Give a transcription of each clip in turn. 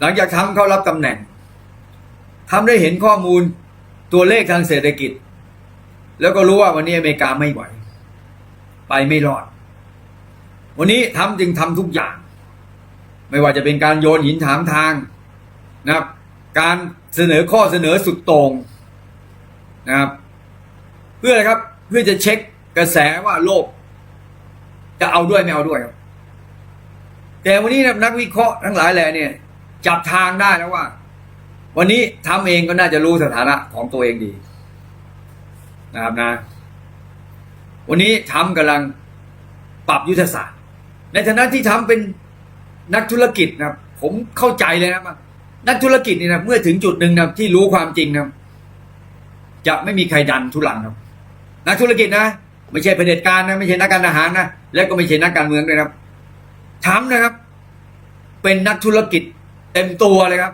หลังจากทำเข้ารับตำแหน่งทำได้เห็นข้อมูลตัวเลขทางเศรษฐกิจ แล้วก็รู้ว่าวันนี้อเมริกาไม่ไหว ไปไม่รอด วันนี้ทำจึงทำทุกอย่าง ไม่ว่าจะเป็นการโยนหินถามทางนะครับ การเสนอข้อเสนอสุดโต่งนะครับ เพื่ออะไรครับเพื่อจะเช็คกระแสว่าโลก จะเอาด้วยไม่เอาด้วยครับแต่วันนี้นักวิเคราะห์ทั้งหลายแหล่เนี่ย จับทางได้แล้วว่า วันนี้ทำเองก็น่าจะรู้สถานะของตัวเองดี นะครับนะ วันนี้ทำกำลังปรับยุทธศาสตร์ ในฐานะที่ทำเป็นนักธุรกิจนะผมเข้าใจเลยนะนักธุรกิจนี่นะเมื่อถึงจุดหนึ่งนะที่รู้ความจริงนะจะไม่มีใครดันทุลังครับนักธุรกิจนะไม่ใช่เผด็จการนะไม่ใช่นักการทหารนะแล้วก็ไม่ใช่นักการเมืองด้วยนะครับทำนะครับ เป็นนักธุรกิจ เต็มตัวเลยครับ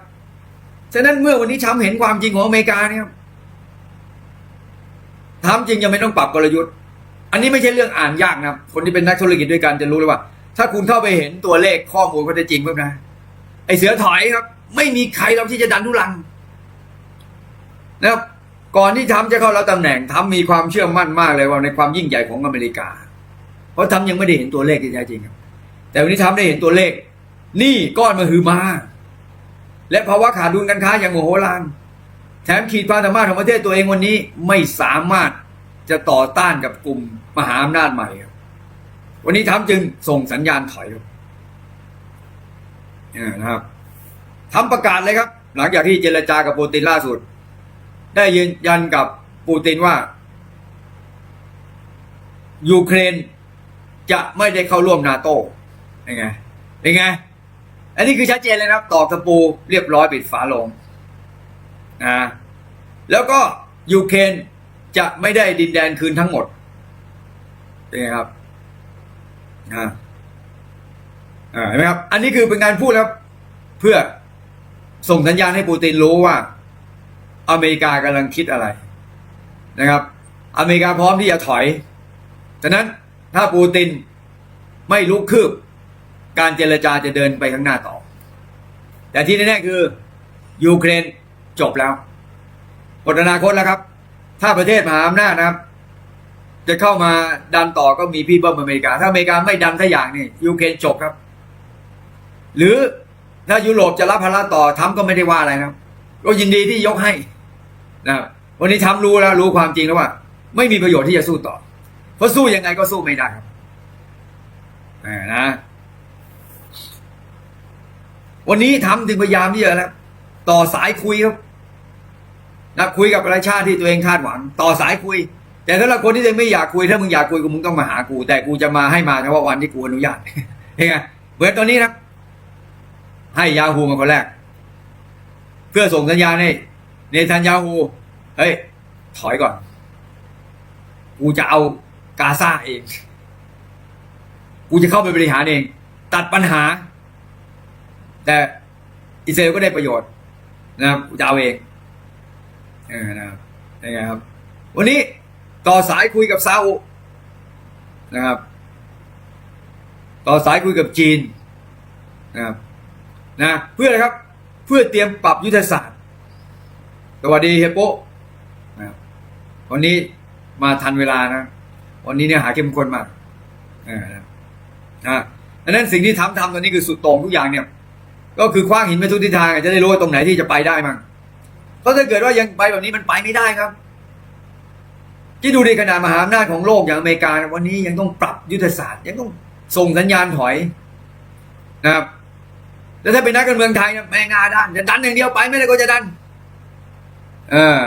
ฉะนั้นเมื่อวันนี้ทำเห็นความจริงของอเมริกาเนี่ยครับทำจริงยังไม่ต้องปรับกลยุทธ์ อันนี้ไม่ใช่เรื่องอ่านยากนะครับคนที่เป็นนักธุรกิจด้วยกันจะรู้เลยว่า ถ้าคุณเข้าไปเห็นตัวเลขข้อมูลข้อเท็จจริงเพิ่มนะ ไอเสือถอยครับ ไม่มีใครเราที่จะดันทุลังนะครับก่อนที่ทำจะเข้ารับตำแหน่งทำมีความเชื่อมั่นมากเลยว่าในความยิ่งใหญ่ของอเมริกา เพราะทำยังไม่ได้เห็นตัวเลขที่แท้จริงครับ แต่วันนี้ทำได้เห็นตัวเลข นี่ก้อนมาฮือมา และภาวะขาดดุลการค้าอย่างโมโหลานแถมขีดความสามารถของประเทศตัวเองวันนี้ไม่สามารถจะต่อต้านกับกลุ่มมหาอำนาจใหม่ครับวันนี้ทำจึงส่งสัญญาณถอยครับเนี่ยนะครับทำประกาศเลยครับ หลังจากที่เจรจากับปูตินล่าสุด ได้ยืนยันกับปูตินว่า ยูเครนจะไม่ได้เข้าร่วมนาโต้เป็นไงเป็นไง อันนี้คือชัดเจนเลยนะครับตอกตะปูเรียบร้อยปิดฝาลงนะแล้วก็ยูเครนจะไม่ได้ดินแดนคืนทั้งหมดเป็นไงครับอ่าอ่าเห็นไหมครับ อันนี้คือเป็นการพูดแล้วเพื่อส่งสัญญาณให้ปูตินรู้ว่า อเมริกากำลังคิดอะไรนะครับ อเมริกาพร้อมที่จะถอย ฉะนั้นถ้าปูตินไม่ลุกคืบ การเจรจาจะเดินไปข้างหน้าต่อ แต่ที่แน่ๆคือยูเครนจบแล้วหมดอนาคตแล้วครับ ถ้าประเทศมหาอำนาจนะครับ จะเข้ามาดันต่อก็มีพี่เบิ้มอเมริกา ถ้าอเมริกาไม่ดันสักอย่างนี่ยูเครนจบครับ หรือถ้ายุโรปจะรับภาระต่อทำก็ไม่ได้ว่าอะไรนะครับก็ยินดีที่ยกให้นะวันนี้ทำรู้แล้วรู้ความจริงแล้วว่า ไม่มีประโยชน์ที่จะสู้ต่อ เพราะสู้ยังไงก็สู้ไม่ได้ครับนะ วันนี้ทำถึงพยายามที่จะแล้วต่อสายคุยครับนะคุยกับประชาติที่ตัวเองคาดหวัง ต่อสายคุย แต่ถ้าเราคนที่ตัวเองไม่อยากคุยถ้ามึงอยากคุยกูมึงต้องมาหากู แต่กูจะมาให้มาเฉพาะวันที่กูอนุญาตเห็นไงเหมือนตอนนี้นะให้ยาฮูมาคนแรก เพื่อส่งสัญญาณให้เนทันยาฮูเฮ้ยถอยก่อน กูจะเอากาซาเอง กูจะเข้าไปบริหารเอง ตัดปัญหา แต่อิสราเอลก็ได้ประโยชน์นะครับกูจะเอาเองเออนะครับยังไงครับ วันนี้ต่อสายคุยกับซาอุนะครับ ต่อสายคุยกับจีนนะครับนะเพื่ออะไรครับ เพื่อเตรียมปรับยุทธศาสตร์ สวัสดีเฮโปะนะครับวันนี้มาทันเวลานะ วันนี้เนี่ยหาเข้มข้นมากออนะนะดังนั้นสิ่งที่ทำทำตอนนี้คือสุดโต่งทุกอย่างเนี่ย ก็คือคว้างหินไปทุกทิศทางจะได้รู้ว่าตรงไหนที่จะไปได้มั่งเพราะถ้าเกิดว่ายังไปแบบนี้มันไปไม่ได้ครับที่ดูในขนาดมหาอำนาจของโลกอย่างอเมริกาวันนี้ยังต้องปรับยุทธศาสตร์ ยังต้องส่งสัญญาณถอยนะครับแล้วถ้าเป็นนักการเมืองไทยนะแม่งาด้านจะดันอย่างเดียวไปไม่ได้ก็จะดัน เออ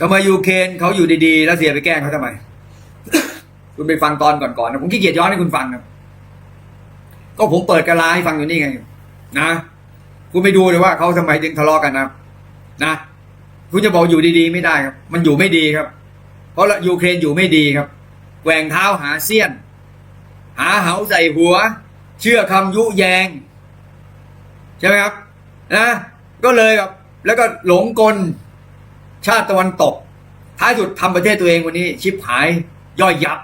ทำไมยูเครนเขาอยู่ดีๆแล้วเสียไปแกล้งเขาทำไม คุณไปฟังตอนก่อนๆนะผมขี้เกียจย้อนให้คุณฟังนะก็ผมเปิดกระลาให้ฟังอยู่นี่ไง นะ คุณไปดูเลยว่าเขาทำไมถึงทะเลาะกันนะนะคุณจะบอกอยู่ดีๆ ไม่ได้ครับ มันอยู่ไม่ดีครับ เพราะยูเครนอยู่ไม่ดีครับแกว่งเท้าหาเสี้ยน หาเหาใส่หัว เชื่อคำยุแยง ใช่ไหมครับนะก็เลยครับแล้วก็หลงกลชาติตะวันตก ท้ายสุดทำประเทศตัวเองวันนี้ ชิบหายย่อยยับ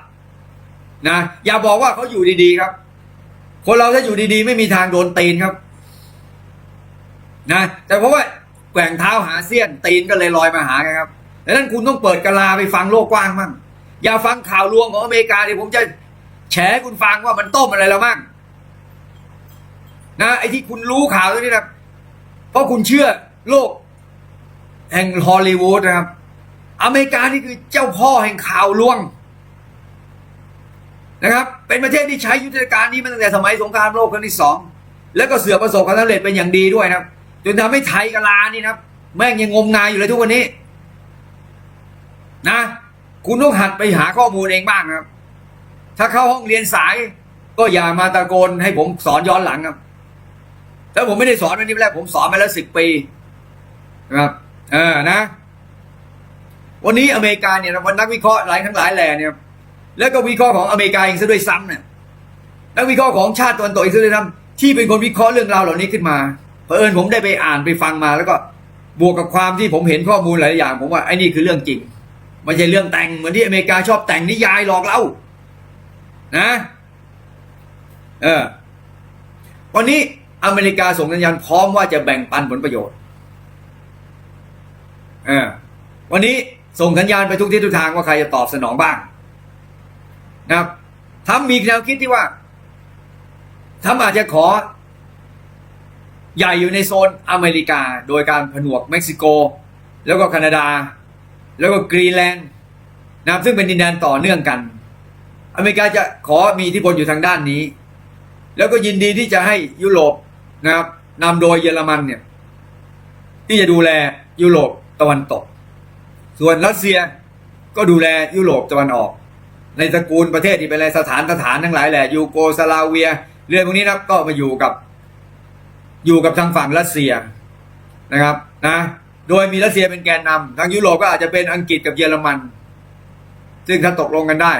นะอย่าบอกว่าเขาอยู่ดีๆครับ คนเราถ้าอยู่ดีๆ ไม่มีทางโดนตีนครับ นะแต่เพราะว่าแกว่งเท้าหาเสี้ยนตีนก็เลยลอยมาหาไงครับดังนั้นคุณต้องเปิดกะลาไปฟังโลกกว้างมั่งอย่าฟังข่าวลวงของอเมริกาเดี๋ยวผมจะแฉคุณฟังว่ามันต้มอะไรแล้วมั่งนะไอ้ที่คุณรู้ข่าวตรงนี้นะเพราะคุณเชื่อโลก แห่งฮอลลีวูดนะครับ อเมริกานี่คือเจ้าพ่อแห่งข่าวลวงนะครับ เป็นประเทศที่ใช้ยุทธการนี้มาตั้งแต่สมัยสงครามโลกครั้งที่สองแล้วก็เสือประสบความสำเร็จเป็นอย่างดีด้วยนะครับ จนทำให้ไทยกบลานี่นะครับ แม่งยังงมงายอยู่เลยทุกวันนี้ นะ คุณต้องหัดไปหาข้อมูลเองบ้างครับ ถ้าเข้าห้องเรียนสาย ก็อย่ามาตะโกนให้ผมสอนย้อนหลังครับถ้าผมไม่ได้สอนวันนี้แรกผมสอนมาแล้วสิบปีนะครับเออนะ วันนี้อเมริกาเนี่ยวันนักวิเคราะห์หลายทั้งหลายแหล่เนี่ย แล้วก็วิเคราะห์ของอเมริกาเองซะด้วยซ้ำเนี่ยนักวิเคราะห์ของชาติตะวันตกเองซะด้วยซ้ำที่เป็นคนวิเคราะห์เรื่องราวเหล่านี้ขึ้นมา เผอิญผมได้ไปอ่านไปฟังมา แล้วก็บวกกับความที่ผมเห็นข้อมูลหลายอย่าง ผมว่าไอ้นี่คือเรื่องจริงไม่ใช่เรื่องแต่งเหมือนที่อเมริกาชอบแต่งนิยายหลอกเรานะ เออวันนี้อเมริกาส่งสัญญาณพร้อมว่าจะแบ่งปันผลประโยชน์เออวันนี้ส่งสัญญาณไปทุกทิศทุกทางว่าใครจะตอบสนองบ้างนะครับทำมีแนวคิดที่ว่าทำอาจจะขอ ใหญ่อยู่ในโซนอเมริกา โดยการผนวกเม็กซิโก แล้วก็แคนาดา แล้วก็กรีนแลนด์นะครับซึ่งเป็นดินแดนต่อเนื่องกัน อเมริกาจะขอมีอิทธิพลอยู่ทางด้านนี้ แล้วก็ยินดีที่จะให้ยุโรปนะครับนำโดยเยอรมันเนี่ยที่จะดูแลยุโรปตะวันตก ส่วนรัสเซียก็ดูแลยุโรปตะวันออก ในตระกูลประเทศที่เป็นอะไรสถานสถานทั้งหลายแหละยูโกสลาเวีย เรื่องพวกนี้นะก็มาอยู่กับ อยู่กับทางฝั่งรัสเซียนะครับนะโดยมีรัสเซียเป็นแกนนำทางยุโรปก็อาจจะเป็นอังกฤษกับเยอรมัน ซึ่งถ้าตกลงกันได้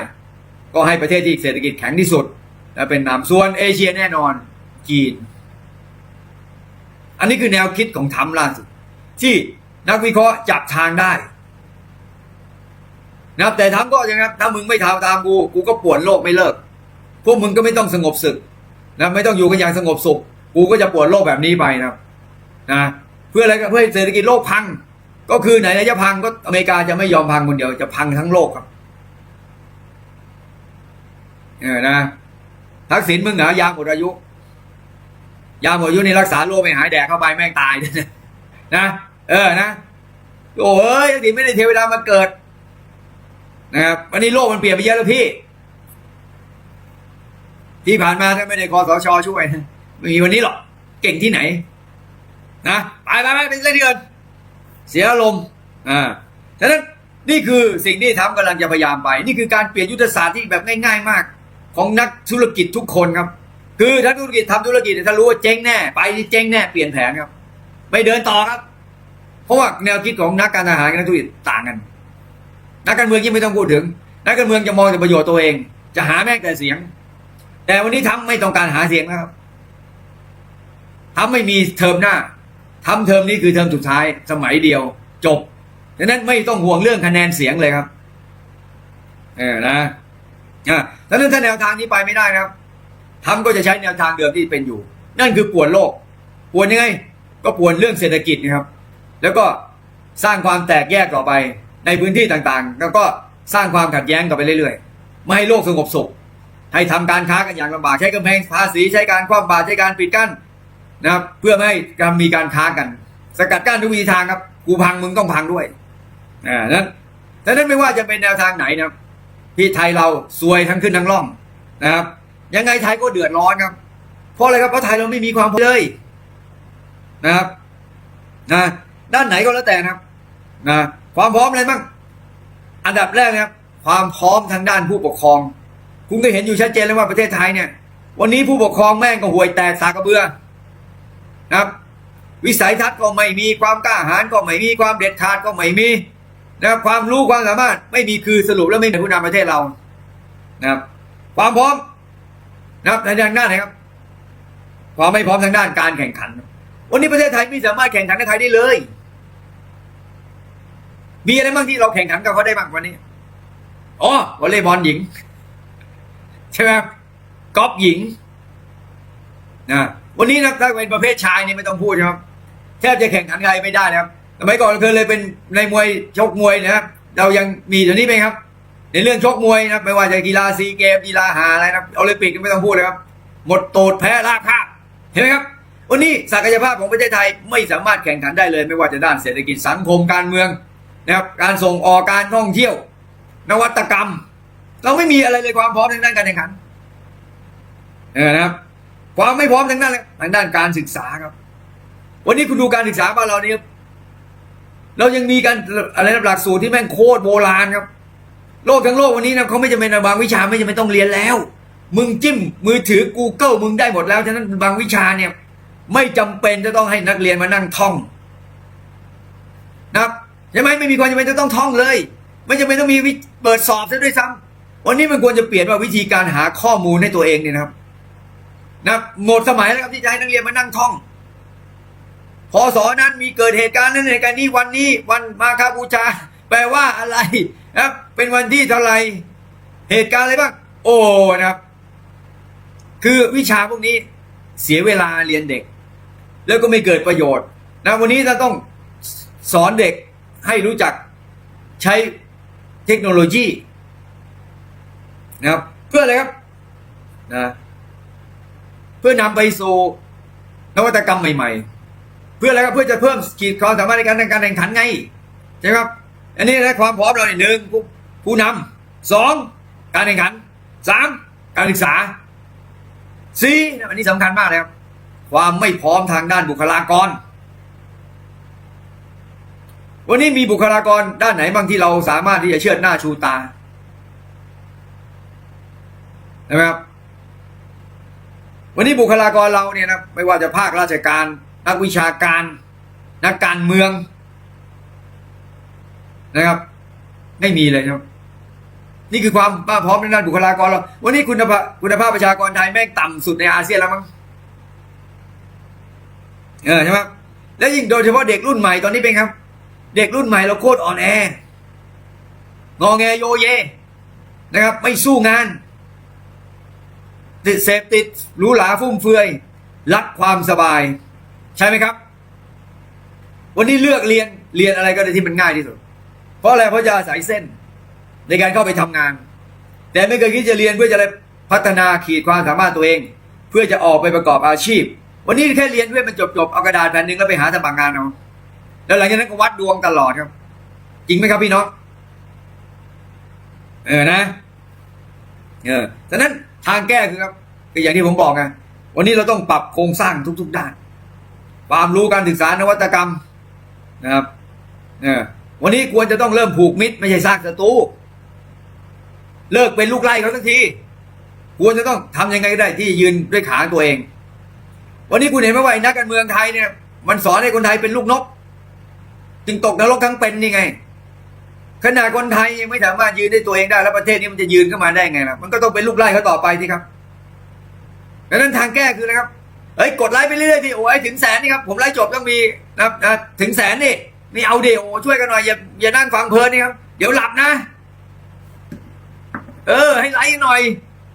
ก็ให้ประเทศที่เศรษฐกิจแข็งที่สุดและเป็นนำส่วนเอเชียแน่นอนจีน อันนี้คือแนวคิดของทรัมป์ล่าสุด ที่นักวิเคราะห์จับทางได้นะครับแต่ทำก็อย่างนั้ถ้ามึงไม่ทำตามกูกูก็ปวดโลกไม่เลิก พวกมึงก็ไม่ต้องสงบศึกนะไม่ต้องอยู่กันอย่างสงบสุข กูก็จะปวดโลกแบบนี้ไปนะนะเพื่ออะไรก็เพื่อเศรษฐกิจโลกพัง ก็คือไหนจะพังก็อเมริกาจะไม่ยอมพังคนเดียวจะพังทั้งโลกครับเออนะทักษิณมึงเหรอยาหมดอายุ ยาหมดอายุนี่รักษาโรคไม่หายแดกเข้าไปแม่งตายนะเออนะโอ้ยทักษิณไม่ได้เทวดามาเกิดนะครับวันนี้โลกมันเปลี่ยนไปเยอะแล้วพี่ ที่ผ่านมาถ้าไม่ได้คอสชช่วยนะ ไม่มีวันนี้หรอกเก่งที่ไหน นะไปไปไปไปเล่นที่อื่นเสียอารมณ์อ่าฉะนั้นนี่คือสิ่งที่ทำกำลังจะพยายามไป นี่คือการเปลี่ยนยุทธศาสตร์ที่แบบง่าย ๆ มาก ของนักธุรกิจทุกคนครับ คือถ้าธุรกิจทำธุรกิจถ้ารู้ว่าเจ๊งแน่ไปนี่เจ๊งแน่เปลี่ยนแผนครับ ไม่เดินต่อครับ เพราะว่าแนวคิดของนักการทหารกับนักธุรกิจต่างกัน นักการเมืองยิ่งไม่ต้องพูดถึง นักการเมืองจะมองแต่ประโยชน์ตัวเอง จะหาแม่งแต่เสียง แต่วันนี้ทำไม่ต้องการหาเสียงนะครับ ทำไม่มีเทอมหน้าทำเทอมนี้คือเทอมสุดท้ายสมัยเดียว จบดังนั้นไม่ต้องห่วงเรื่องคะแนนเสียงเลยครับเออนะอะดังนั้นถ้าแนวทางนี้ไปไม่ได้ครับทำก็จะใช้แนวทางเดิมที่เป็นอยู่ นั่นคือป่วนโลกป่วนยังไง ก็ป่วนเรื่องเศรษฐกิจนะครับ แล้วก็สร้างความแตกแยกต่อไปในพื้นที่ต่างๆ แล้วก็สร้างความขัดแย้งต่อไปเรื่อยๆ ไม่ให้โลกสงบสุข ให้ทำการค้ากันอย่างลำบากใช้กำแพงภาษีใช้การคว่ำบาตรใช้การปิดกั้น นะครับ เพื่อไม่ให้การมีการค้ากัน สกัดกั้นทุกวิธีทางครับ กูพังมึงต้องพังด้วยอ่านั้นแต่นั้นไม่ว่าจะเป็นแนวทางไหนนะครับที่ไทยเราซวยทั้งขึ้นทั้งล่องนะครับ ยังไงไทยก็เดือดร้อนครับ เพราะอะไรครับเพราะไทยเราไม่มีความพอเลยนะครับนะด้านไหนก็แล้วแต่นะครับนะความพร้อมอะไรบ้างอันดับแรกนะครับ ความพร้อมทางด้านผู้ปกครอง คุณก็เห็นอยู่ชัดเจนแล้วว่าประเทศไทยเนี่ย วันนี้ผู้ปกครองแม่งก็ห่วยแตกสากระเบือ นะครับ วิสัยทัศน์ก็ไม่มีความกล้าหาญก็ไม่มีความเด็ดขาดก็ไม่มีนะครับความรู้ความสามารถไม่มีคือสรุปแล้วไม่เป็นผู้นำประเทศเรานะครับ ความพร้อมนะครับในทางด้านไหนครับความไม่พร้อมทางด้านการแข่งขัน วันนี้ประเทศไทยไม่สามารถแข่งขันในไทยได้เลย มีอะไรบ้างที่เราแข่งขันกับเขาได้บ้างวันนี้อ๋อวอลเลย์บอลหญิง ใช่ไหมครับกอล์ฟหญิงนะ วันนี้นะถ้าเป็นประเภทชายนี่ไม่ต้องพูดครับแทบจะแข่งขันใครไม่ได้นะครับสมัยก่อนเคยเลยเป็นในมวยชกมวยนะครับ เรายังมีเดี๋ยวนี้ไหมครับ ในเรื่องชกมวยนะไม่ว่าจะกีฬาซีเกมกีฬาหาอะไรนะโอลิมปิกก็ไม่ต้องพูดเลยครับหมดโตดแพ้ราคาเห็นไหมครับวันนี้ศักยภาพของประเทศไทยไม่สามารถแข่งขันได้เลย ไม่ว่าจะด้านเศรษฐกิจสังคมการเมืองนะครับการส่งออกการท่องเที่ยว นวัตกรรม เราไม่มีอะไรเลยความพร้อมทางด้านการแข่งขันเออนะครับ ความไม่พร้อมทางด้านทางด้านการศึกษาครับ วันนี้คุณดูการศึกษาบ้านเราเนี่ครับเรายังมีการอะไรนะหลักสูตรที่แม่งโคตรโบราณครับ โลกทั้งโลกวันนี้นะเขาไม่จำเป็นบางวิชาไม่จำเป็นต้องเรียนแล้ว มึงจิ้มมือถือ Google มึงได้หมดแล้วฉะนั้นบางวิชาเนี่ย ไม่จำเป็นจะต้องให้นักเรียนมานั่งท่องนะครับใช่ไหมไม่มีความจำเป็นจะต้องท่องเลย ไม่จำเป็นต้องมีวิเปิดสอบซะด้วยซ้ำวันนี้มันควรจะเปลี่ยนว่าวิธีการหาข้อมูลให้ตัวเองเนี่ยนะครับ นะหมดสมัยแล้วครับที่จะให้นักเรียนมานั่งท่องพอสอนั้นมีเกิดเหตุการณ์นั้นเหตุการณ์นี้วันนี้วันมาคาบูชา แปลว่าอะไรนะครับเป็นวันที่เท่าไรเหตุการณ์อะไรบ้างโอ้นะครับ คือวิชาพวกนี้เสียเวลาเรียนเด็ก แล้วก็ไม่เกิดประโยชน์นะวันนี้เราต้องสอนเด็กให้รู้จักใช้เทคโนโลยีนะครับ เพื่ออะไรครับนะ พื่อนำไปสู่นวัตกรรมใหม่ ๆ เพื่ออะไรครับเพื่อจะเพิ่มขีดความสามารถในการในการแข่งขันไงใช่ไหมครับอันนี้นะความพร้อมเราเนี่ยหนึ่งผู้ผู้นำสองการแข่งขันสามการศึกษาสี่อันนี้สำคัญมากเลยครับ ความไม่พร้อมทางด้านบุคลากร วันนี้มีบุคลากรด้านไหนบ้างที่เราสามารถที่จะเชิดหน้าชูตาใช่ไหมครับ วันนี้บุคลากรเราเนี่ยนะไม่ว่าจะภาคราชการ นักวิชาการ นักการเมืองนะครับ ไม่มีเลยครับ นี่คือความพร้อมในด้านบุคลากรเรา วันนี้คุณภาพคุณภาพประชากรไทยแม่งต่ำสุดในอาเซียนแล้วมั้งเออใช่ไหมแล้วยิ่งโดยเฉพาะเด็กรุ่นใหม่ตอนนี้เป็นครับ เด็กรุ่นใหม่เราโคตรอ่อนแองอแงโยเยนะครับ ไม่สู้งาน ติดเสพติดหรูหราฟุ่มเฟือยรักความสบาย ใช่ไหมครับ วันนี้เลือกเรียนเรียนอะไรก็ได้ที่มันง่ายที่สุด เพราะอะไรเพราะจะอาศัยเส้น ในการเข้าไปทำงาน แต่ไม่เคยคิดจะเรียนเพื่อจะได้พัฒนาขีดความสามารถตัวเอง เพื่อจะออกไปประกอบอาชีพ วันนี้แค่เรียนเพื่อมันจบจบเอากระดาษแผ่นหนึ่งแล้วไปหาสมัครงานเอาแล้วหลังจากนั้นก็วัดดวงตลอดครับ จริงไหมครับพี่น้องเออนะเออฉะนั้น ทางแก้คือครับคืออย่างที่ผมบอกไงวันนี้เราต้องปรับโครงสร้างทุก ๆ ด้าน ความรู้การศึกษานวัตกรรมนะครับเออวันนี้ควรจะต้องเริ่มผูกมิตร ไม่ใช่สร้างศัตรูเลิกเป็นลูกไล่เขาสักทีควรจะต้องทำยังไงก็ได้ที่ยืนด้วยขาตัวเอง วันนี้คุณเห็นไหมว่านักการเมืองไทยเนี่ย มันสอนให้คนไทยเป็นลูกนก จึงตกนรกทั้งเป็นนี่ไง ขนาดคนไทยยังไม่สามารถยืนได้ตัวเองได้แล้วประเทศนี้มันจะยืนขึ้นมาได้ไงล่ะมันก็ต้องเป็นลูกไล่เขาต่อไปที่ครับดังนั้นทางแก้คืออะไรครับเฮ้ยกดไลค์ไปเรื่อยๆที่โอ้ยถึงแสนนี่ครับผมไลค์จบต้องมีนะครับถึงแสนนี่นี่เอาเดี๋ยวช่วยกันหน่อยอย่าอย่านั่งฟังเพลินนี่ครับ เดี๋ยวหลับนะ เออ ให้ไลค์หน่อย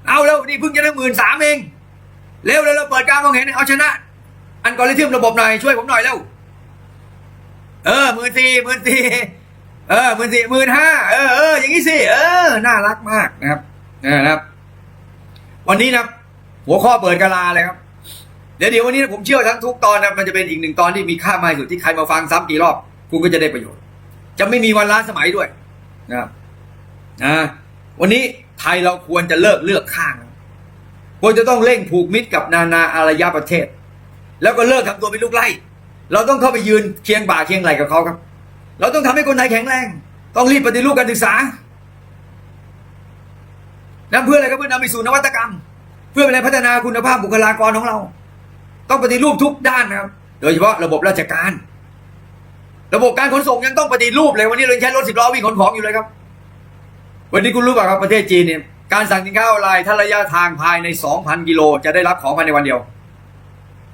เอาแล้วนี่เพิ่งจะได้หมื่นสามเองเร็วเร็วเร็วเปิดการมองเห็นเอาชนะ อันกอริทึมระบบหน่อยช่วยผมหน่อยเร็วเออหมื่นสี่หมื่นสี่ เออหมื่นสี่หมื่นห้าเออเอออย่างนี้สิเออ น่ารักมากนะครับนะครับ วันนี้นะหัวข้อเปิดกะลาเลยครับ เดี๋ยวเดี๋ยววันนี้ผมเชื่อทั้งทุกตอนนะมันจะเป็นอีกหนึ่งตอนที่มีค่ามากสุดที่ใครมาฟังซ้ำกี่รอบ คุณก็จะได้ประโยชน์ จะไม่มีวันล้าสมัยด้วยนะครับนะวันนี้ไทยเราควรจะเลิกเลือกข้างควรจะต้องเร่งผูกมิตรกับนานาอารยประเทศ แล้วก็เลิกทำตัวเป็นลูกไล่เราต้องเข้าไปยืนเคียงบ่าเคียงไหลกับเขาครับ เราต้องทำให้คนไทยแข็งแรง ต้องรีบปฏิรูปการศึกษานั่นเพื่ออะไรครับเพื่อนำไปสู่นวัตกรรม เพื่อเป็นอะไรพัฒนาคุณภาพบุคลากรของเรา ต้องปฏิรูปทุกด้านนะครับ โดยเฉพาะระบบราชการ ระบบการขนส่งยังต้องปฏิรูปเลยวันนี้เรายังใช้รถสิบล้อวิ่งขนของอยู่เลยครับ วันนี้คุณรู้ป่ะครับประเทศจีนเนี่ยการสั่งสินค้าออนไลน์ถ้าระยะทางภายใน 2,000 กิโล จะได้รับของภายในวันเดียว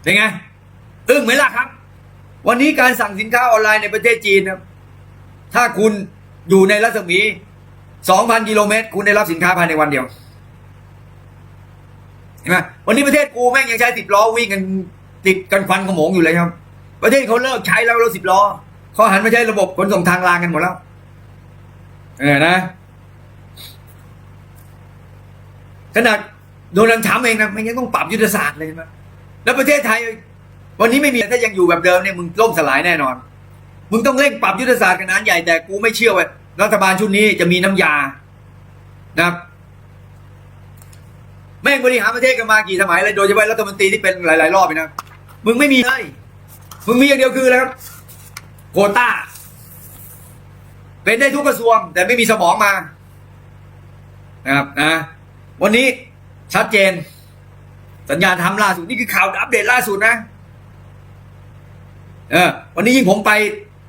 เป็นไงอึ้งไหมล่ะครับ วันนี้การสั่งสินค้าออนไลน์ในประเทศจีนนะครับ ถ้าคุณอยู่ในรัศมี 2,000 กิโลเมตร คุณได้รับสินค้าภายในวันเดียว เห็นไหมวันนี้ประเทศกูแม่งยังใช้ติดล้อวิ่งกันติดกันควันขโมงอยู่เลยครับ ประเทศเขาเลิกใช้แล้วรถสิบล้อเขาหันมาใช้ระบบขนส่งทางรางกันหมดแล้ว เออนะ ขนาดโดนัลด์ทรัมป์เองนะมันยังต้องปรับยุทธศาสตร์เลยนะแล้วประเทศไทย วันนี้ไม่มีถ้ายังอยู่แบบเดิมเนี่ยมึงล่มสลายแน่นอน มึงต้องเร่งปรับยุทธศาสตร์ขนาดใหญ่แต่กูไม่เชื่อว่ารัฐบาลชุดนี้จะมีน้ำยานะครับแม่งบริหารประเทศกันมากี่สมัยเลยโดยเฉพาะรัฐมนตรีที่เป็นหลาย ๆ รอบเลยนะมึงไม่มีเลยมึงมีอย่างเดียวคืออะไรครับ โควต้า เป็นได้ทุกกระทรวง แต่ไม่มีสมองมานะครับนะวันนี้ชัดเจน สัญญาณทำล่าสุด นี่คือข่าวอัปเดตล่าสุดนะเออวันนี้ยิ่งผมไป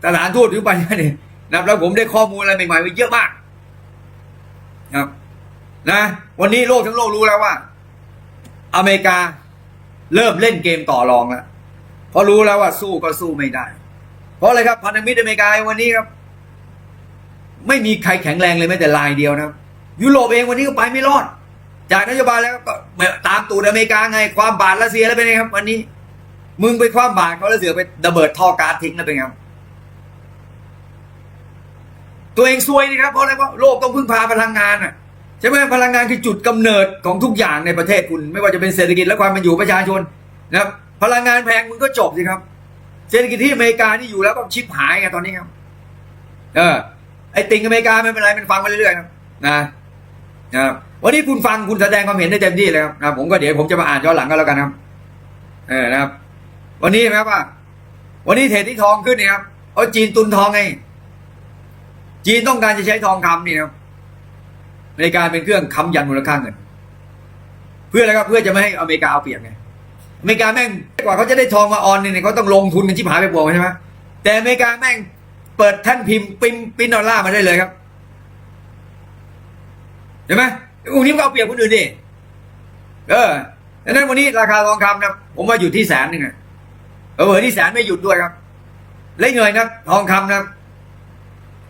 สถานทูตหรือไปเนี่ยนะครับแล้วผมได้ข้อมูลอะไรใหม่ๆไปเยอะมากนะครับ นะ วันนี้โลกทั้งโลกรู้แล้วว่า อเมริกาเริ่มเล่นเกมต่อรองแล้วเพราะรู้แล้วว่าสู้ก็สู้ไม่ได้ เพราะอะไรครับพันธมิตรอเมริกาวันนี้ครับ ไม่มีใครแข็งแรงเลยแม้แต่ลายเดียวนะครับ ยุโรปเองวันนี้ก็ไปไม่รอด จากนโยบายแล้วก็ตามตูดอเมริกาไง ความบาดรัสเซียแล้วเป็นไงครับ วันนี้ มึงไปความบาดเขาแล้วเสือไประเบิดท่อกาซทิ้งแล้วเป็นไงครับ ตัวเองซวยนี่ครับเพราะอะไรเพราะโลกต้องพึ่งพาพลังงานอะใช่ไหมพลังงานคือจุดกำเนิดของทุกอย่างในประเทศคุณ ไม่ว่าจะเป็นเศรษฐกิจและความเป็นอยู่ประชาชนนะครับพลังงานแพงมึงก็จบสิครับ เศรษฐกิจที่อเมริกานี่อยู่แล้วก็ชิบหายไงตอนนี้ครับ เออไอติงอเมริกาไม่เป็นไรมันฟังไปเรื่อยๆครับนะนะครับวันนี้คุณฟังคุณแสดงความเห็นได้เต็มที่เลยครับนะผมก็เดี๋ยวผมจะมาอ่านย้อนหลังก็แล้วกันครับ เออนะครับ วันนี้นะครับว่า วันนี้เทรดที่ทองขึ้นเนี่ยครับเพราจีนตุนทองไง จีนต้องการจะใช้ทองคำนี่นะครับในการเป็นเครื่องค้ำยันมูลค่าเงิน เพื่ออะไรครับเพื่อจะไม่ให้อเมริกาเอาเปรียบไงอเมริกาแม่งกว่าเขาจะได้ทองมาออนเนี่ยเขาต้องลงทุนกันชิบหายไปบวกใช่ไหมแต่อเมริกาแม่งเปิดแท่านพิมพ์ปิมปินดอลลาร์มาได้เลยครับเห็นไหมอุ้งนี้ก็เอาเปรียบคนอื่นดิเออดังนั้นวันนี้ราคาทองคำนะผมว่าอยู่ที่แสนหนึ่งอะเออที่แสนไม่หยุดด้วยครับ และเงินนะทองคำนะ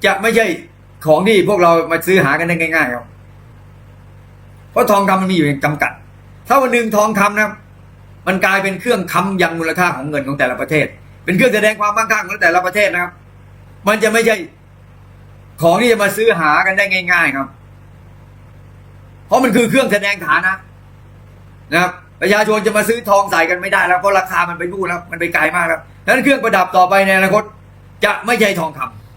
จะไม่ใช่ของที่พวกเรามาซื้อหากันได้ง่ายๆครับเพราะทองคำมันมีอยู่จำกัด ถ้าวันหนึ่งทองคำนะมันกลายเป็นเครื่องค้ำยันมูลค่าของเงินของแต่ละประเทศ เป็นเครื่องแสดงความมั่งคั่งของแต่ละประเทศนะครับ มันจะไม่ใช่ของที่จะมาซื้อหากันได้ง่าย ๆ ครับ เพราะมันคือเครื่องแสดงฐานะนะครับประชาชนจะมาซื้อทองใส่กันไม่ได้แล้วเพราะราคามันไปนู่นแล้วมันไปไกลมากแล้วดังนั้นเครื่องประดับต่อไปในอนาคตจะไม่ใช่ทองคำ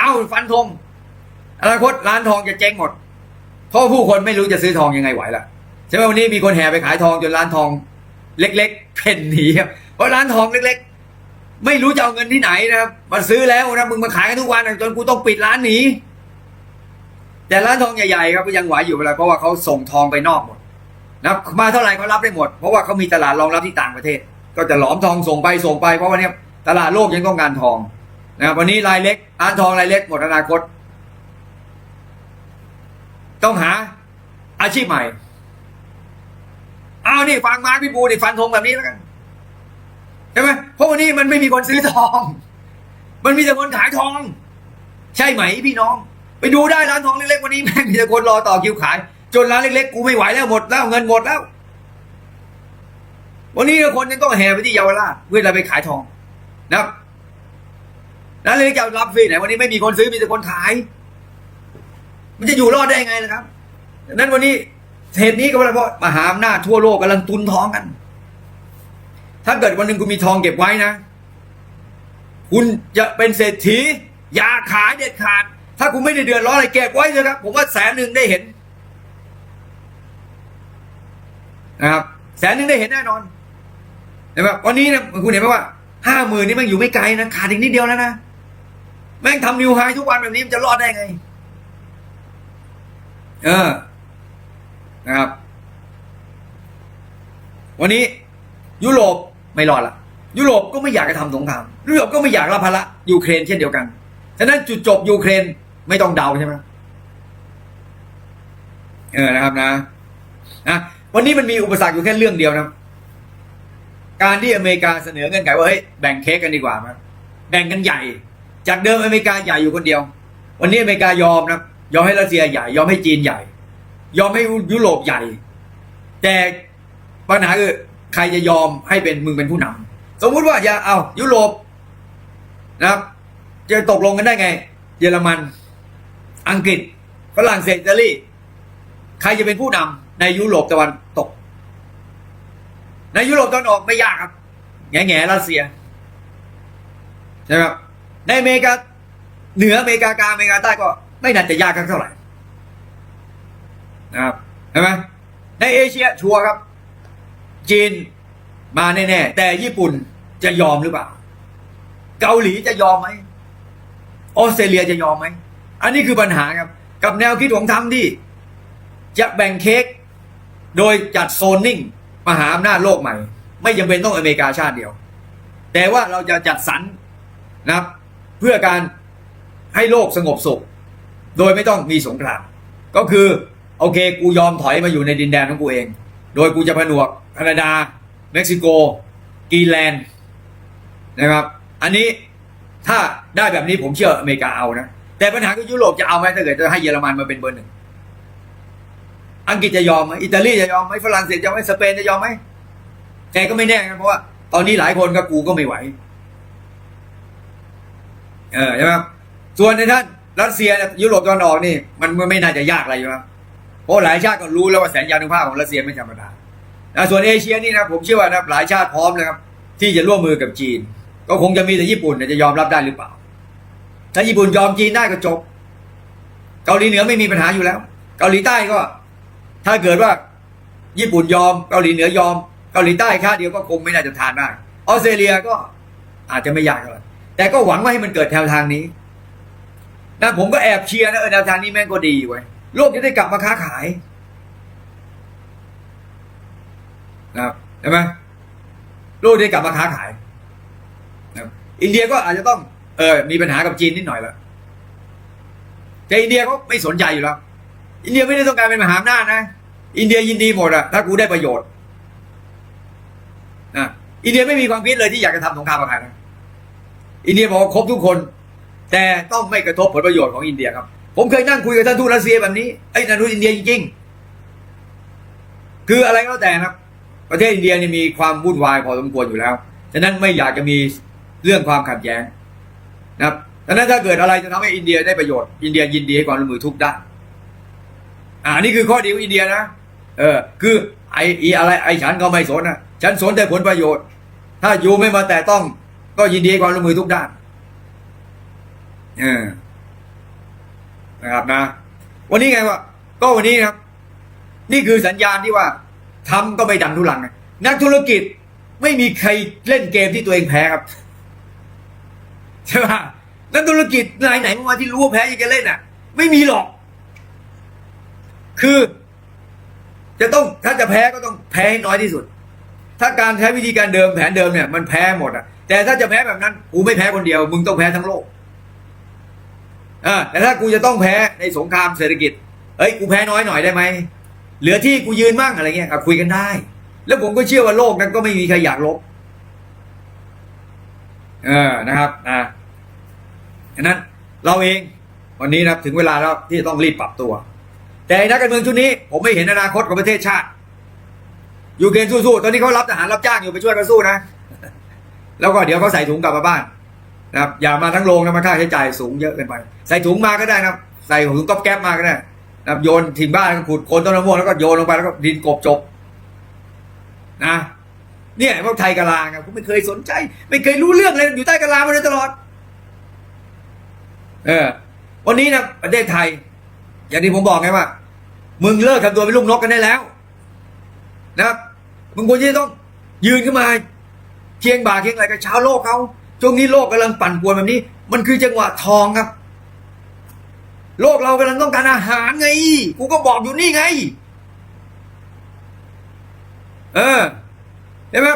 เอาฟันธงอนาคตร้านทองจะเจ๊งหมด เพราะผู้คนไม่รู้จะซื้อทองยังไงไหวล่ะใช่ไหมวันนี้มีคนแห่ไปขายทองจนร้านทอง เล็ก ๆ เพ่นหนีครับเพราะร้านทองเล็ก ๆ ไม่รู้จะเอาเงินที่ไหนนะครับมาซื้อแล้วนะมึงมาขายกันทุกวันจนกูต้องปิดร้านหนีแต่ร้านทองใหญ่ๆครับก็ยังไหวอยู่เวลาเพราะว่าเขาส่งทองไปนอกหมดนะมาเท่าไหร่เขารับได้หมด เพราะว่าเขามีตลาดรองรับที่ต่างประเทศ ก็จะหลอมทองส่งไปส่งไปเพราะว่าเนี้ตลาดโลกยังต้องการทอง นะครับวันนี้รายเล็กร้านทองรายเล็กหมดอนาคต ต้องหาอาชีพใหม่เอานี่ฟังมาพี่บูนี่ฟันธงแบบนี้แล้วกันใช่ไหมเพราะวันนี้มันไม่มีคนซื้อทอง มันมีแต่คนขายทอง ใช่ไหมพี่น้อง ไปดูได้ร้านทองเล็กๆวันนี้แม่งมีแต่คนรอต่อคิวขาย จนร้านเล็กๆกูไม่ไหวแล้วหมดแล้วเงินหมดแล้ว วันนี้คนยังต้องแห่ไปที่เยาวราชเพื่อจะไปขายทองนะครับ ร้านเล็กจะรับฟรีไหนวันนี้ไม่มีคนซื้อมีแต่คนขาย มันจะอยู่รอดได้ไงนะครับดังนั้นวันนี้เหตุนี้ก็เพราะมหาอำนาจทั่วโลกกำลังตุนทองกัน ถ้าเกิดวันหนึ่งคุณมีทองเก็บไว้นะ คุณจะเป็นเศรษฐีอย่าขายเด็ดขาด ถ้าคุณไม่ได้เดือดร้อนอะไรเก็บไว้เถอะครับ ผมว่าแสนหนึ่งได้เห็นนะครับแสนหนึ่งได้เห็นแน่นอนเห็นไหมวันนี้นะคุณเห็นไหมว่าห้าหมื่นนี่มันอยู่ไม่ไกลนะขาดอีกนิดเดียวแล้วนะ แม่งทำนิวไฮทุกวันแบบนี้มันจะรอดได้ไง เออ นะครับ วันนี้ ยุโรปไม่รอดละยุโรปก็ไม่อยากจะทำสงครามยุโรปก็ไม่อยากรับภาระยูเครนเช่นเดียวกันฉะนั้นจุดจบยูเครนไม่ต้องเดาใช่ไหมเออนะครับนะนะวันนี้มันมีอุปสรรคอยู่แค่เรื่องเดียวนะ การที่อเมริกาเสนอเงื่อนไขว่าเฮ้ยแบ่งเค้กกันดีกว่ามั้ยแบ่งกันใหญ่ จากเดิมอเมริกาใหญ่อยู่คนเดียว วันนี้อเมริกายอมนะยอมให้รัสเซียใหญ่ ยอมให้จีนใหญ่ ยอมให้ยุโรปใหญ่ แต่ปัญหาคือใครจะยอมให้เป็นมึงเป็นผู้นำสมมุติว่าอย่าเอายุโรปนะครับจะตกลงกันได้ไง เยอรมัน อังกฤษฝรั่งเศสอิตาลีใครจะเป็นผู้นำในยุโรปตะวันตก ในยุโรปตะวันออกไม่ยากครับแง่แง่รัสเซียใช่ไหมครับ ในอเมริกาเหนืออเมริกากลางอเมริกาใต้ก็ ไม่น่าจะยากกันเท่าไหร่นะครับเห็นไหมในเอเชียชัวร์ครับ จีนมาแน่ๆแต่ญี่ปุ่นจะยอมหรือเปล่า เกาหลีจะยอมไหมออสเตรเลียจะยอมไหมอันนี้คือปัญหาครับ กับแนวคิดของทำที่ จะแบ่งเค้กโดยจัดโซนนิ่งมหาอำนาจโลกใหม่ ไม่จำเป็นต้องอเมริกาชาติเดียว แต่ว่าเราจะจัดสรรนะครับ เพื่อการให้โลกสงบสุข โดยไม่ต้องมีสงครามก็คือโอเค กูยอมถอยมาอยู่ในดินแดนของกูเอง โดยกูจะผนวกแคนาดา เม็กซิโกกรีแลนด์นะครับ อันนี้ถ้าได้แบบนี้ผมเชื่ออเมริกาเอานะ แต่ปัญหาคือยุโรปจะเอาไหมถ้าเกิดจะให้เยอรมันมาเป็นเบอร์หนึ่งอังกฤษจะยอมไหมอิตาลีจะยอมไหมฝรั่งเศสจะยอมไหมสเปนจะยอมไหมแต่ก็ไม่แน่นะเพราะว่าตอนนี้หลายคนก็กูก็ไม่ไหว เออใช่ไหมส่วนในท่านรัสเซียยุโรปตะวันออกนี่ มันไม่น่าจะยากอะไรอยู่ครับเพราะหลายชาติก็รู้แล้วว่าแสนยานุภาพของรัสเซียไม่ธรรมดานะส่วนเอเชียนี่นะผมเชื่อว่านะหลายชาติพร้อมนะครับ ที่จะร่วมมือกับจีน ก็คงจะมีแต่ญี่ปุ่นจะยอมรับได้หรือเปล่า ถ้าญี่ปุ่นยอมจีนได้ก็จบ เกาหลีเหนือไม่มีปัญหาอยู่แล้ว เกาหลีใต้ก็ ถ้าเกิดว่า ญี่ปุ่นยอมเกาหลีเหนือยอม เกาหลีใต้ค่าเดียวก็คงไม่น่าจะทานได้ออสเตรเลียก็อาจจะไม่ยากเท่าไหร่ แต่ก็หวังว่าให้มันเกิดแนวทางนี้นะผมก็แอบเชียร์นะเออแนวทางนี้แม่งก็ดีไว้ยโลกจะได้กลับมาค้าขายนะครับใช่ไหมโลกจะได้กลับมาค้าขายนะอินเดียก็อาจจะต้องเออมีปัญหากับจีนนิดหน่อยล้วแต่อินเดียเขาไม่สนใจอยู่แล้ว อินเดียไม่ได้ต้องการเป็นมหาอำนาจนะ อินเดียยินดีหมดอะถ้ากูได้ประโยชน์นะอินเดียไม่มีความคิดเลยที่อยากจะทำสงครามกับใครนะ อินเดียบอกว่าครบทุกคน แต่ต้องไม่กระทบผลประโยชน์ของอินเดียครับ ผมเคยนั่งคุยกับท่านทูตรัสเซียแบบนี้ไอ้ท่านทูตอินเดียจริงๆ คืออะไรก็แล้วแต่นะครับ ประเทศอินเดียเนี่ยมีความวุ่นวายพอสมควรอยู่แล้วฉะนั้นไม่อยากจะมีเรื่องความขัดแย้งนะครับฉะนั้นถ้าเกิดอะไรจะทำให้อินเดียได้ประโยชน์อินเดียยินดีให้ความร่วมมือทุกด้านอ่านี่คือข้อดีของอินเดียนะเออ คือไอ้อีอะไรไอ้ฉันก็ไม่สนนะฉันสนแต่ผลประโยชน์ ถ้าอยู่ไม่มาแต่ต้อง ก็ยินดีความร่วมมือทุกด้านเออนะครับนะ วันนี้ไงวะก็วันนี้ครับ นี่คือสัญญาณที่ว่าทำก็ไม่ดันทุลังนะนักธุรกิจไม่มีใครเล่นเกมที่ตัวเองแพ้ครับใช่ไหมนักธุรกิจรายไหนมาที่รู้ว่าแพ้ยังจะเล่นอะ ไม่มีหรอก คือ จะต้องถ้าจะแพ้ก็ต้องแพ้ให้น้อยที่สุด ถ้าการใช้วิธีการเดิมแผนเดิมเนี่ย มันแพ้หมดอะ แต่ถ้าจะแพ้แบบนั้น กูไม่แพ้คนเดียว มึงต้องแพ้ทั้งโลกอ่าแต่ถ้ากูจะต้องแพ้ในสงครามเศรษฐกิจเอ้ยกูแพ้น้อยหน่อยได้ไหมเหลือที่กูยืนมั่งอะไรเงี้ยคุยกันได้ แล้วผมก็เชื่อว่าโลกนั้นก็ไม่มีใครอยากลบเออนะครับอ่าฉะนั้นเราเองวันนี้นะครับถึงเวลาแล้วที่จะต้องรีบปรับตัว แต่นักการเมืองชุดนี้ ผมไม่เห็นอนาคตของประเทศชาติยูเครนสู้ๆตอนนี้เขารับทหารรับจ้างอยู่ไปช่วยกันสู้นะ แล้วก็เดี๋ยวเขาใส่ถุงกลับมาบ้านนะครับอย่ามาทั้งโรงนะมันค่าใช้จ่ายสูงเยอะเกินไป ใส่ถุงมาก็ได้นะครับใส่ถุงก๊อบแก๊บมาก็ได้นะครับโยนทิ้งบ้านขุดโคนต้นมะม่วงแล้วก็โยนลงไปแล้วก็ดินกบจบนะเนี่ยพวกไทยกะลาครับผมไม่เคยสนใจ ไม่เคยรู้เรื่องเลยอยู่ใต้กะลามาโดยตลอด เออ วันนี้นะประเทศไทย อย่างที่ผมบอกไงว่า มึงเลิกทำตัวเป็นลูกนกกันได้แล้ว นะครับมึงควรจะต้องยืนขึ้นมา เคียงบ่าเคียงไหลกับชาวโลกเขาช่วงนี้โลกกำลังปั่นป่วนแบบนี้ มันคือจังหวะทองครับ โลกเรากำลังต้องการอาหารไง กูก็บอกอยู่นี่ไง เออเห็นไหม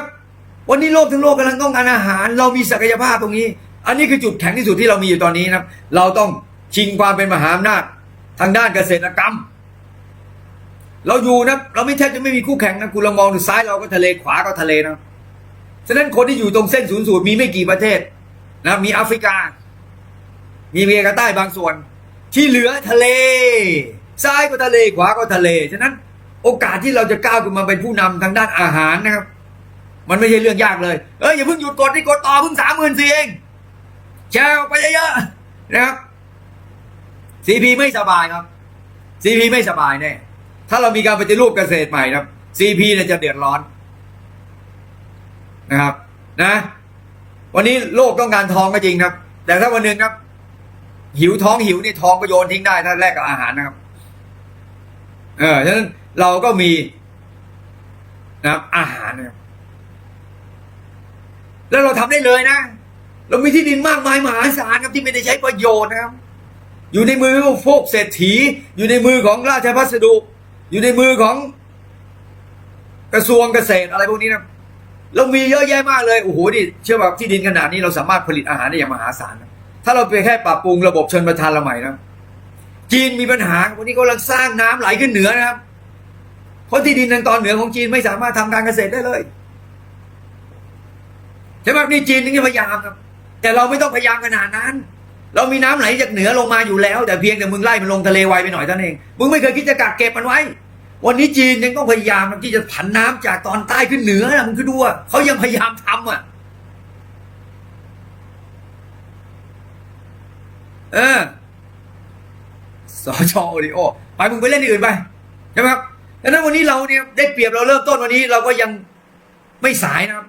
วันนี้โลกทั้งโลกกำลังต้องการอาหาร เรามีศักยภาพตรงนี้ อันนี้คือจุดแข็งที่สุดที่เรามีอยู่ตอนนี้นะครับ เราต้องชิงความเป็นมหาอำนาจทางด้านเกษตรกรรม เราอยู่นะเราไม่แทบจะไม่มีคู่แข่งนะคุณลองมองดูซ้ายเราก็ทะเลขวาก็ทะเลนะ ฉะนั้นคนที่อยู่ตรงเส้นศูนย์สูตรมีไม่กี่ประเทศนะมีแอฟริกา มีอเมริกาใต้บางส่วน ที่เหลือทะเล ซ้ายก็ทะเลขวาก็ทะเล ฉะนั้นโอกาสที่เราจะก้าวขึ้นมาเป็นผู้นำทางด้านอาหารนะครับ มันไม่ใช่เรื่องยากเลย เอ้ยอย่าเพิ่งหยุดกดที่กดต่อเพิ่งสามหมื่นสี่เองแชร์ไปเยอะๆนะครับซีพีไม่สบายครับซีพีไม่สบายแน่ถ้าเรามีการปฏิรูปเกษตรใหม่นะครับซีพีเนี่ยจะเดือดร้อน นะครับ นะ วันนี้โลกต้องการทองก็จริงครับ แต่ถ้าวันหนึ่งครับ หิวท้องหิวนี่ทองก็โยนทิ้งได้ถ้าแลกกับอาหารนะครับ เออฉะนั้นเราก็มีนะครับ อาหารนะครับแล้วเราทำได้เลยนะ เรามีที่ดินมากมายมหาศาลครับที่ไม่ได้ใช้ประโยชน์นะครับ อยู่ในมือของพวกเศรษฐี อยู่ในมือของราชพัสดุ อยู่ในมือของกระทรวงเกษตรอะไรพวกนี้นะ เรามีเยอะแยะมากเลยโอ้โหดิเชื่อว่าที่ดินขนาดนี้เราสามารถผลิตอาหารได้อย่างมหาศาลนะถ้าเราไปแค่ปรับปรุงระบบชนประทานเราใหม่นะจีนมีปัญหาวันนี้กำลังสร้างน้ำไหลขึ้นเหนือนะครับ เพราะที่ดินทางตอนเหนือของจีนไม่สามารถทำการเกษตรได้เลยใช่ไหมนี่จีนถึงจะพยายามครับ แต่เราไม่ต้องพยายามขนาดนั้น เรามีน้ำไหลจากเหนือลงมาอยู่แล้ว แต่เพียงแต่มึงไล่มันลงทะเลไวไปหน่อยเท่านั้นเองมึงไม่เคยคิดจะกักเก็บมันไว้ วันนี้จีนยังต้องพยายามที่จะผันน้ำจากตอนใต้ขึ้นเหนือนะมึงคือดูอะเขายังพยายามทำอะ เออสชโอริโอไปมึงไปเล่นที่อื่นไปใช่ไหมครับดังนั้นวันนี้เราเนี่ยได้เปรียบเราเริ่มต้นวันนี้ เราก็ยังไม่สายนะครับ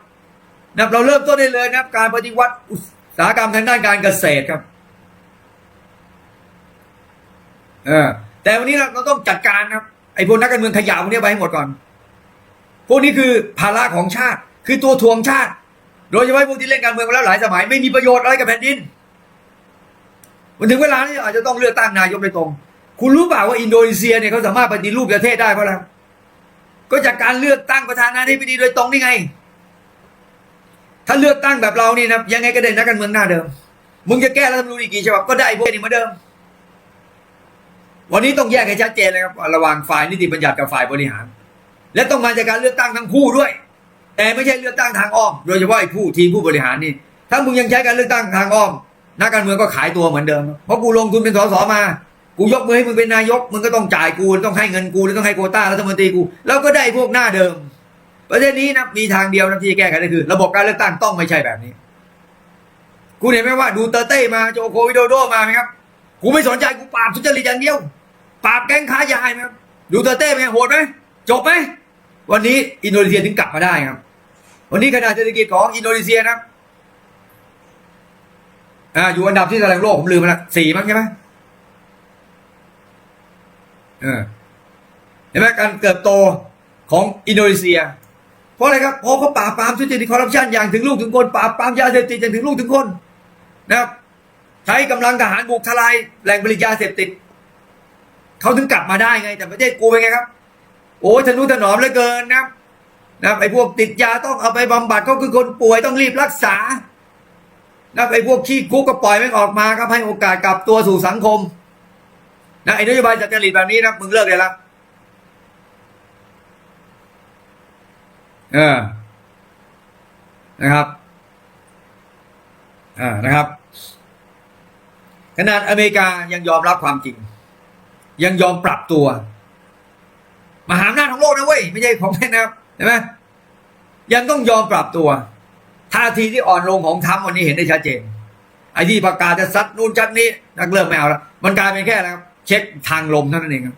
นะเราเริ่มต้นได้เลยนะครับ การปฏิวัติอุตสาหกรรมทางด้านการเกษตรครับเออแต่วันนี้เราเราต้องจัดการครับ ไอ้พวกนักการเมืองขยะพวกนี้ไปให้หมดก่อน พวกนี้คือภาระของชาติ คือตัวทวงชาติ โดยเฉพาะพวกที่เล่นการเมืองมาแล้วหลายสมัย ไม่มีประโยชน์อะไรกับแผ่นดิน มันถึงเวลาที่อาจจะต้องเลือกตั้งนายกโดยตรง คุณรู้เปล่าว่าอินโดนีเซียเนี่ยเขาสามารถปฏิรูปประเทศได้เพราะอะไร ก็จากการเลือกตั้งประธานาธิบดีโดยตรงนี่ไง ถ้าเลือกตั้งแบบเรานี่นะยังไงก็ได้นักการเมืองหน้าเดิม มึงจะแก้รัฐธรรมนูญอีกกี่ฉบับก็ได้พวกนี้เหมือนเดิม วันนี้ต้องแยกให้ชัดเจนเลยครับระหว่างฝ่ายนิติบัญญัติกับฝ่ายบริหาร และต้องมาจากการเลือกตั้งทั้งคู่ด้วย แต่ไม่ใช่เลือกตั้งทางอ้อม โดยเฉพาะไอ้ผู้ทีมผู้บริหารนี่ ถ้ามึงยังใช้การเลือกตั้งทางอ้อม นักการเมืองก็ขายตัวเหมือนเดิม เพราะกูลงทุนเป็นสสมา กูยกมือให้มึงเป็นนายก มึงก็ต้องจ่ายกู ต้องให้เงินกู แล้วต้องให้โควต้ารัฐมนตรีกู แล้วก็ได้พวกหน้าเดิม ประเทศนี้นะมีทางเดียวนะที่จะแก้ไขได้คือ ระบบการเลือกตั้งต้องไม่ใช่แบบนี้ กูเห็นไหมว่าดูเตอร์เต้มา โจโควิโดโดมาไหมครับ กูไม่สนใจกูปราบทุจริตอย่างเดียวปราบแก๊งค้ายาไหมครับดูเตอร์เต้เป็นไงโหดไหมจบไหมวันนี้อินโดนีเซียถึงกลับมาได้ครับ วันนี้ขนาดเศรษฐกิจของอินโดนีเซียนะอ่าอยู่อันดับที่เท่าไหร่ของโลกผมลืมไปละสี่มั้งใช่ไหมเออเห็นไหมการเติบโตของอินโดนีเซีย เพราะอะไรครับเพราะเขาปราบปรามทุจริตคอร์รัปชันอย่างถึงลูกถึงคนปราบปรามยาเสพติดอย่างถึงลูกถึงคนนะครับ ใช้กำลังทหารบุกทลายแหล่งผลิตยาเสพติดเขาถึงกลับมาได้ไง แต่ประเทศกูเป็นไงครับ โอ้ยทะนุถนอมเหลือเกินนะนะไอ้พวกติดยาต้องเอาไปบำบัดเขาคือคนป่วยต้องรีบรักษานะไอ้พวกขี้คุกก็ปล่อยไมันออกมาครับให้โอกาสกลับตัวสู่สังคมนะไอ้นโยบายจัดจริตแบบนี้นะมึงเลิกเลยละเออนะครับอ่านะครับ ขนาดอเมริกายังยอมรับความจริง ยังยอมปรับตัว มหาอำนาจของโลกนะเว้ย ไม่ใช่ของแค่นะครับเห็นไหมยังต้องยอมปรับตัวท่าทีที่อ่อนลงของทรัมวันนี้เห็นได้ชัดเจน ไอ้ที่ประกาศจะซัดนู่นจัดนี้นักเลิกไม่เอาแล้วมันกลายเป็นแค่แล้วครับ เช็คทางลมเท่านั้นเองครับ